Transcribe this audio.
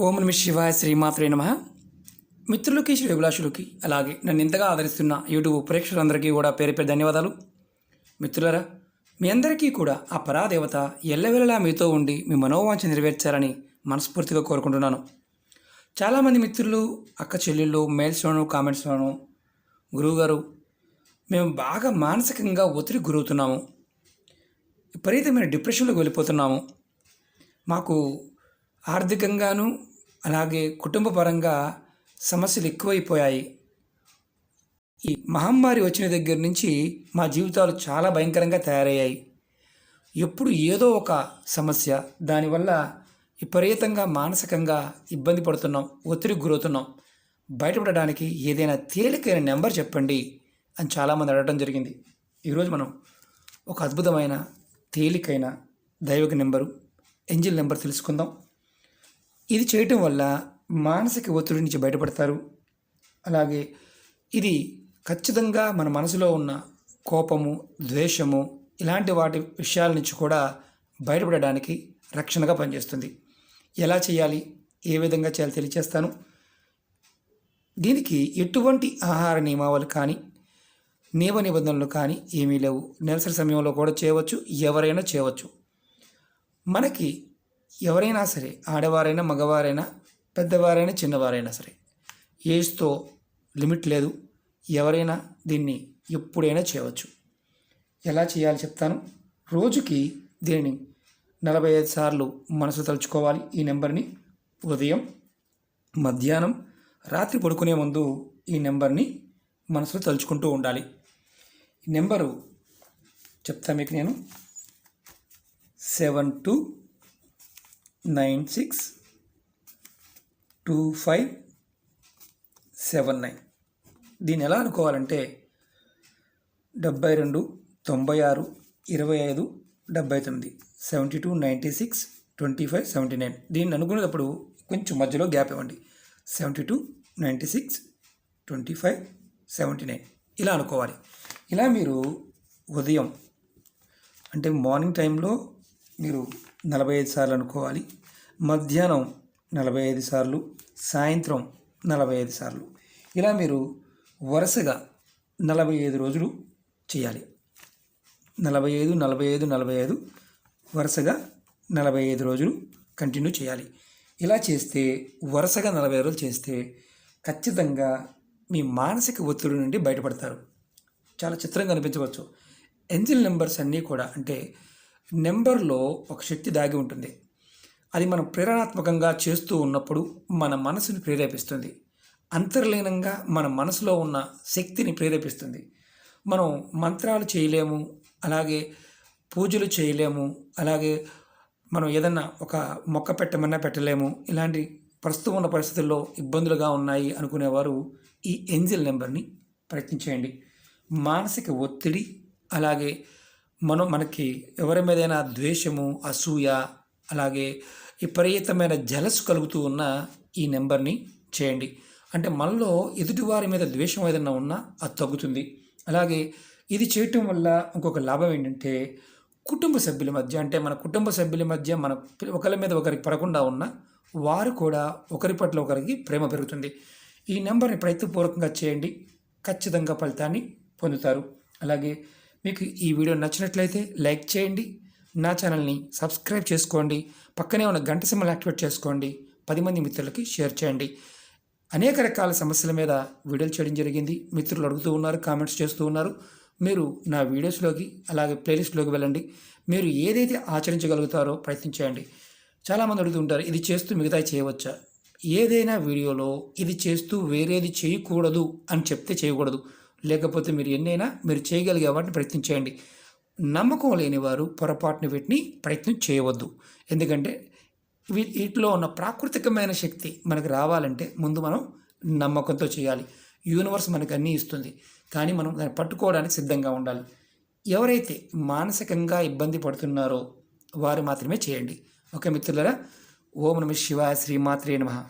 ఓం నమ శివాయ శ్రీమాత్రే నమ. మిత్రులకి శ్రేభిలాషులకి అలాగే నన్ను ఇంతగా ఆదరిస్తున్న యూట్యూబ్ ప్రేక్షకులందరికీ కూడా పేరు పేరు ధన్యవాదాలు. మిత్రులరా మీ అందరికీ కూడా ఆ పరాదేవత ఎల్లవెల్లలా మీతో ఉండి మీ మనోవాంఛ నెరవేర్చాలని మనస్ఫూర్తిగా కోరుకుంటున్నాను. చాలామంది మిత్రులు అక్క చెల్లెళ్ళు మెయిల్స్లోను కామెంట్స్లోను గురువుగారు మేము బాగా మానసికంగా ఒత్తిడి గురవుతున్నాము. విపరీతమైన డిప్రెషన్లోకి వెళ్ళిపోతున్నాము. మాకు ఆర్థికంగాను అలాగే కుటుంబ పరంగా సమస్యలు ఎక్కువైపోయాయి. ఈ మహమ్మారి వచ్చిన దగ్గర నుంచి మా జీవితాలు చాలా భయంకరంగా తయారయ్యాయి. ఎప్పుడు ఏదో ఒక సమస్య దానివల్ల విపరీతంగా మానసికంగా ఇబ్బంది పడుతున్నాం ఒత్తిడికి గురవుతున్నాం. బయటపడడానికి ఏదైనా తేలికైన నెంబర్ చెప్పండి అని చాలామంది అడగడం జరిగింది. ఈరోజు మనం ఒక అద్భుతమైన తేలికైన దైవిక నెంబరు ఎంజిల్ నెంబర్ తెలుసుకుందాం. ఇది చేయటం వల్ల మానసిక ఒత్తిడి నుంచి బయటపడతారు. అలాగే ఇది ఖచ్చితంగా మన మనసులో ఉన్న కోపము ద్వేషము ఇలాంటి వాటి విషయాల నుంచి కూడా బయటపడడానికి రక్షణగా పనిచేస్తుంది. ఎలా చేయాలి? ఏ విధంగా చేయాలి తెలియచేస్తాను. దీనికి ఎటువంటి ఆహార నియమావళి కానీ నియమ నిబంధనలు కానీ ఏమీ లేవు. నెలసరి సమయంలో కూడా చేయవచ్చు. ఎవరైనా చేయవచ్చు. మనకి ఎవరైనా సరే ఆడవారైనా మగవారైనా పెద్దవారైనా చిన్నవారైనా సరే ఏజ్తో లిమిట్ లేదు. ఎవరైనా దీన్ని ఎప్పుడైనా చేయవచ్చు. ఎలా చేయాలి చెప్తాను? రోజుకి దీనిని నలభై ఐదు సార్లు మనసు తలుచుకోవాలి. ఈ నెంబర్ని ఉదయం మధ్యాహ్నం రాత్రి పడుకునే ముందు ఈ నెంబర్ని మనసులో తలుచుకుంటూ ఉండాలి. ఈ నెంబరు చెప్తా మీకు నేను. Seven two nine six two five seven nine. దీన్ని ఎలా అనుకోవాలంటే డెబ్బై రెండు తొంభై ఆరు ఇరవై ఐదు డెబ్బై తొమ్మిది seventy two ninety six twenty five seventy nine. దీన్ని అనుకునేటప్పుడు కొంచెం మధ్యలో గ్యాప్ ఇవ్వండి. Seventy two ninety six twenty five seventy nine. ఇలా అనుకోవాలి. ఇలా మీరు ఉదయం అంటే మార్నింగ్ టైంలో మీరు నలభై ఐదు సార్లు అనుకోవాలి. మధ్యాహ్నం నలభై ఐదు సార్లు సాయంత్రం నలభై ఐదు సార్లు. ఇలా మీరు వరుసగా నలభై ఐదు రోజులు చేయాలి. నలభై ఐదు నలభై ఐదు నలభై ఐదు వరుసగా నలభై ఐదు రోజులు కంటిన్యూ చేయాలి. ఇలా చేస్తే వరుసగా నలభై రోజులు చేస్తే ఖచ్చితంగా మీ మానసిక ఒత్తిడి నుండి బయటపడతారు. చాలా చిత్రంగా అనిపించవచ్చు. ఎంజిల్ నెంబర్స్ అన్నీ కూడా అంటే నెంబర్లో ఒక శక్తి దాగి ఉంటుంది. అది మనం ప్రేరణాత్మకంగా చేస్తూ ఉన్నప్పుడు మన మనసుని ప్రేరేపిస్తుంది. అంతర్లీనంగా మన మనసులో ఉన్న శక్తిని ప్రేరేపిస్తుంది. మనం మంత్రాలు చేయలేము అలాగే పూజలు చేయలేము అలాగే మనం ఏదన్నా ఒక మొక్క పెట్టమన్నా పెట్టలేము ఇలాంటి ప్రస్తుతం ఉన్న పరిస్థితుల్లో ఇబ్బందులుగా ఉన్నాయి అనుకునేవారు ఈ ఎంజిల్ నెంబర్ని ప్రయత్నించేయండి. మానసిక ఒత్తిడి అలాగే మనం మనకి ఎవరి మీదైనా ద్వేషము అసూయ అలాగే విపరీతమైన జలస్ కలుగుతూ ఉన్న ఈ నెంబర్ని చేయండి. అంటే మనలో ఎదుటివారి మీద ద్వేషం ఏదైనా ఉన్నా అది తగ్గుతుంది. అలాగే ఇది చేయటం వల్ల ఇంకొక లాభం ఏంటంటే కుటుంబ సభ్యుల మధ్య అంటే మన కుటుంబ సభ్యుల మధ్య మన ఒకరి మీద ఒకరికి పడకుండా ఉన్న వారు కూడా ఒకరి పట్ల ఒకరికి ప్రేమ పెరుగుతుంది. ఈ నెంబర్ని ప్రయత్నపూర్వకంగా చేయండి. ఖచ్చితంగా ఫలితాన్ని పొందుతారు. అలాగే మీకు ఈ వీడియో నచ్చినట్లయితే లైక్ చేయండి. నా ఛానల్ని సబ్స్క్రైబ్ చేసుకోండి. పక్కనే ఉన్న గంట సింబల్ యాక్టివేట్ చేసుకోండి. పది మంది మిత్రులకి షేర్ చేయండి. అనేక రకాల సమస్యల మీద వీడియోలు చేయడం జరిగింది. మిత్రులు అడుగుతూ ఉన్నారు కామెంట్స్ చేస్తూ ఉన్నారు. మీరు నా వీడియోస్లోకి అలాగే ప్లేలిస్ట్లోకి వెళ్ళండి. మీరు ఏదైతే ఆచరించగలుగుతారో ప్రయత్నించేయండి. చాలామంది అడుగుతుంటారు ఇది చేస్తూ మిగతా చేయవచ్చా? ఏదైనా వీడియోలో ఇది చేస్తూ వేరేది చేయకూడదు అని చెప్తే చేయకూడదు. లేకపోతే మీరు ఎన్నైనా మీరు చేయగలిగే వాటిని ప్రయత్నించేయండి నమ్మకం లేని వారు పొరపాటున వీటిని ప్రయత్నం చేయవద్దు. ఎందుకంటే వీటిలో ఉన్న ప్రాకృతికమైన శక్తి మనకు రావాలంటే ముందు మనం నమ్మకంతో చేయాలి. యూనివర్స్ మనకు అన్నీ ఇస్తుంది. కానీ మనం దాన్ని పట్టుకోవడానికి సిద్ధంగా ఉండాలి. ఎవరైతే మానసికంగా ఇబ్బంది పడుతున్నారో వారు మాత్రమే చేయండి. ఓకే మిత్రులరా? ఓం నమ శివాయ శ్రీమాత్రే నమ.